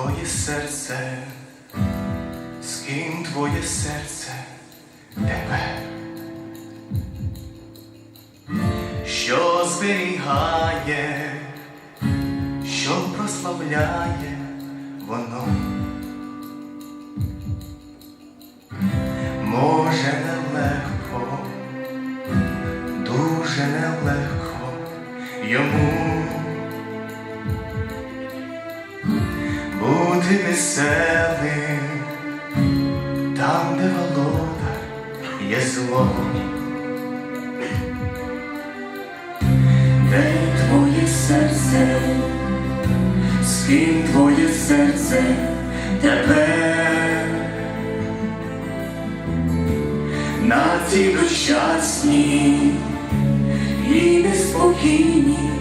твоє серце, з ким твоє серце тебе, що зберігає, що прославляє воно. Може нелегко, дуже нелегко йому бути веселим там, де володар є зло. Де твоє серце, з ким твоє серце тепер на цій безщасній і неспокійній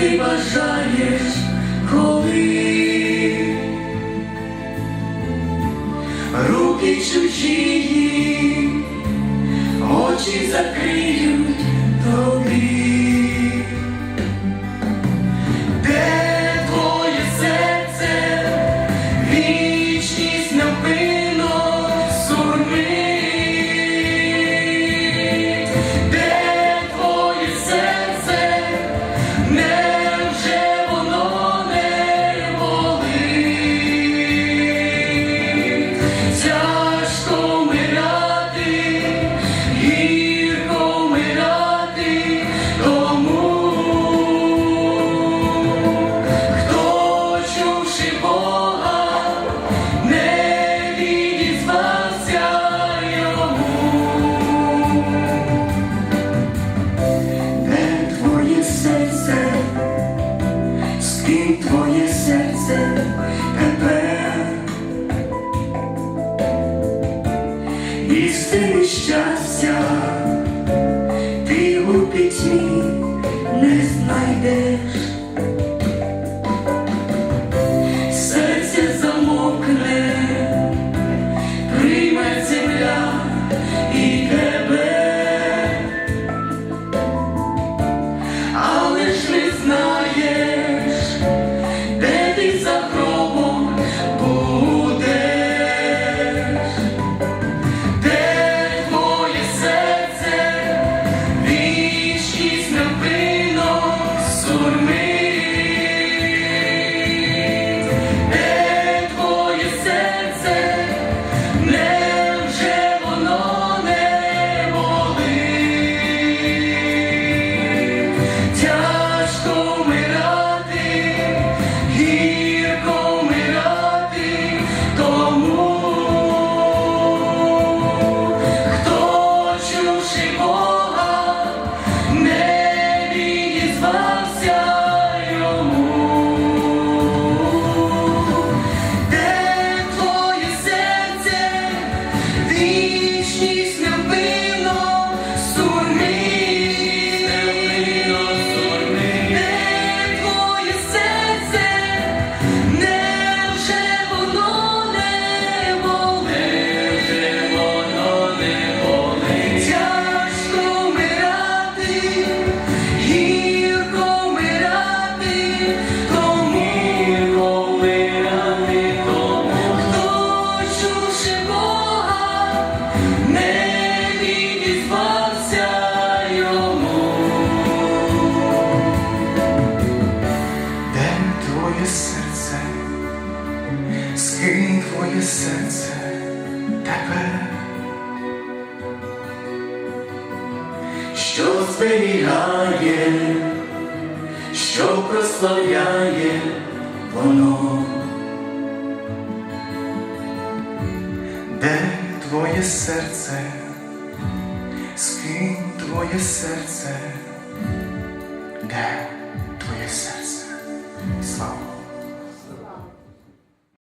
бути бажаєш, коли. Руки чужі, очі закриють тобі. Серце тепер? істини щастя, ти у пітьмі що зберігає, що прославляє воно, де твоє серце, з ким твоє серце, де твоє серце.